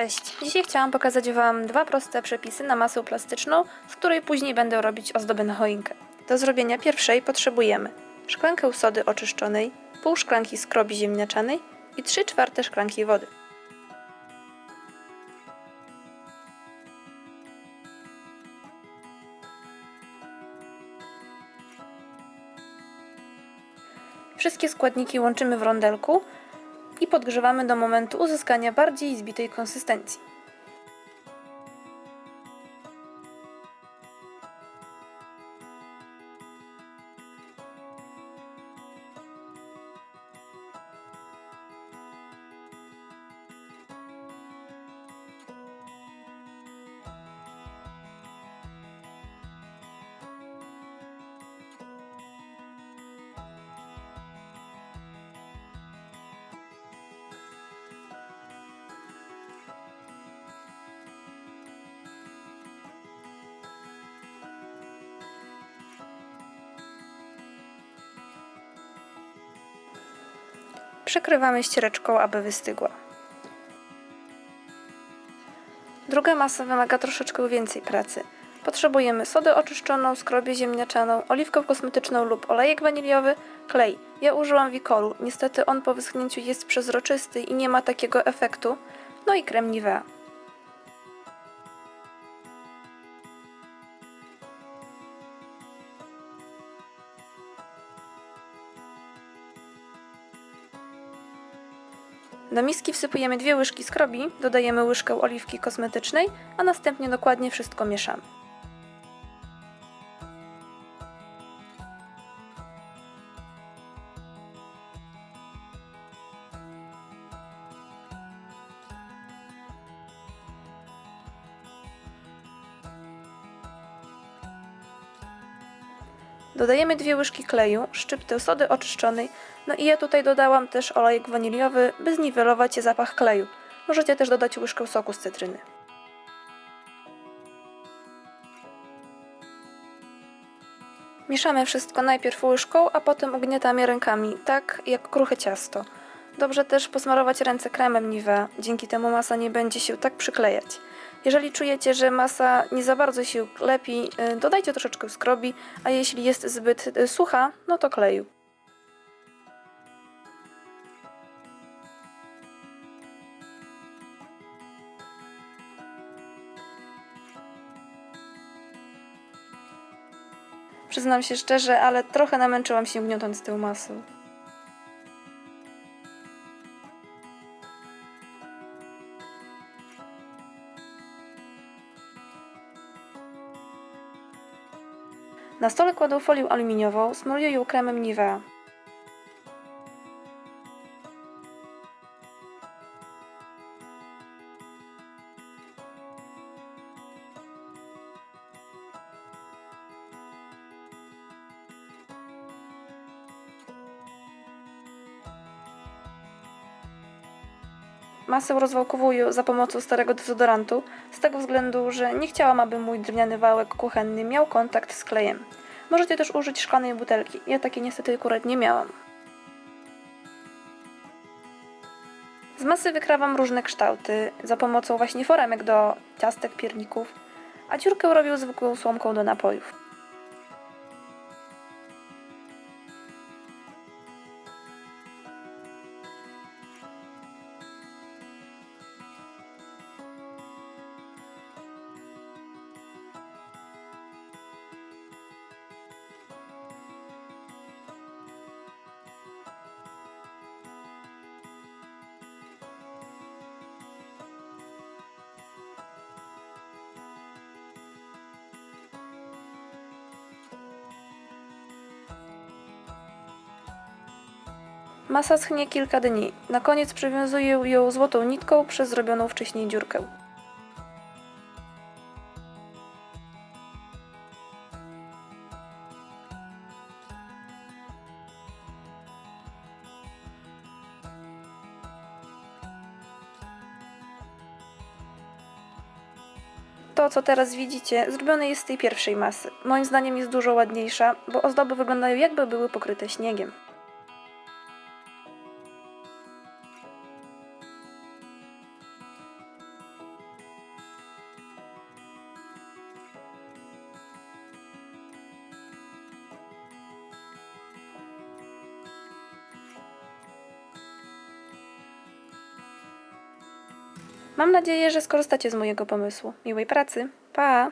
Cześć! Dzisiaj chciałam pokazać Wam dwa proste przepisy na masę plastyczną, z której później będę robić ozdoby na choinkę. Do zrobienia pierwszej potrzebujemy szklankę sody oczyszczonej, pół szklanki skrobi ziemniaczanej i 3 czwarte szklanki wody. Wszystkie składniki łączymy w rondelku i podgrzewamy do momentu uzyskania bardziej zbitej konsystencji. Przekrywamy ściereczką, aby wystygła. Druga masa wymaga troszeczkę więcej pracy. Potrzebujemy sodę oczyszczoną, skrobię ziemniaczaną, oliwkę kosmetyczną lub olejek waniliowy, klej. Ja użyłam Wikolu, niestety on po wyschnięciu jest przezroczysty i nie ma takiego efektu. No i krem Nivea. Do miski wsypujemy dwie łyżki skrobi, dodajemy łyżkę oliwki kosmetycznej, a następnie dokładnie wszystko mieszamy. Dodajemy dwie łyżki kleju, szczyptę sody oczyszczonej, no i ja tutaj dodałam też olejek waniliowy, by zniwelować zapach kleju. Możecie też dodać łyżkę soku z cytryny. Mieszamy wszystko najpierw łyżką, a potem ugniatamy rękami, tak jak kruche ciasto. Dobrze też posmarować ręce kremem Nivea, dzięki temu masa nie będzie się tak przyklejać. Jeżeli czujecie, że masa nie za bardzo się lepi, y, dodajcie troszeczkę skrobi, a jeśli jest zbyt y, sucha, no to kleju. Przyznam się szczerze, ale trochę namęczyłam się gniotąc tę masę. Na stole kładę folię aluminiową, smoluję ją kremem Nivea. Masę rozwałkowuję za pomocą starego dezodorantu, z tego względu, że nie chciałam, aby mój drewniany wałek kuchenny miał kontakt z klejem. Możecie też użyć szklanej butelki, ja takiej niestety akurat nie miałam. Z masy wykrawam różne kształty za pomocą właśnie foremek do ciastek, pierników, a dziurkę robię zwykłą słomką do napojów. Masa schnie kilka dni. Na koniec przywiązuję ją złotą nitką przez zrobioną wcześniej dziurkę. To, co teraz widzicie, zrobione jest z tej pierwszej masy. Moim zdaniem jest dużo ładniejsza, bo ozdoby wyglądają jakby były pokryte śniegiem. Mam nadzieję, że skorzystacie z mojego pomysłu. Miłej pracy. Pa!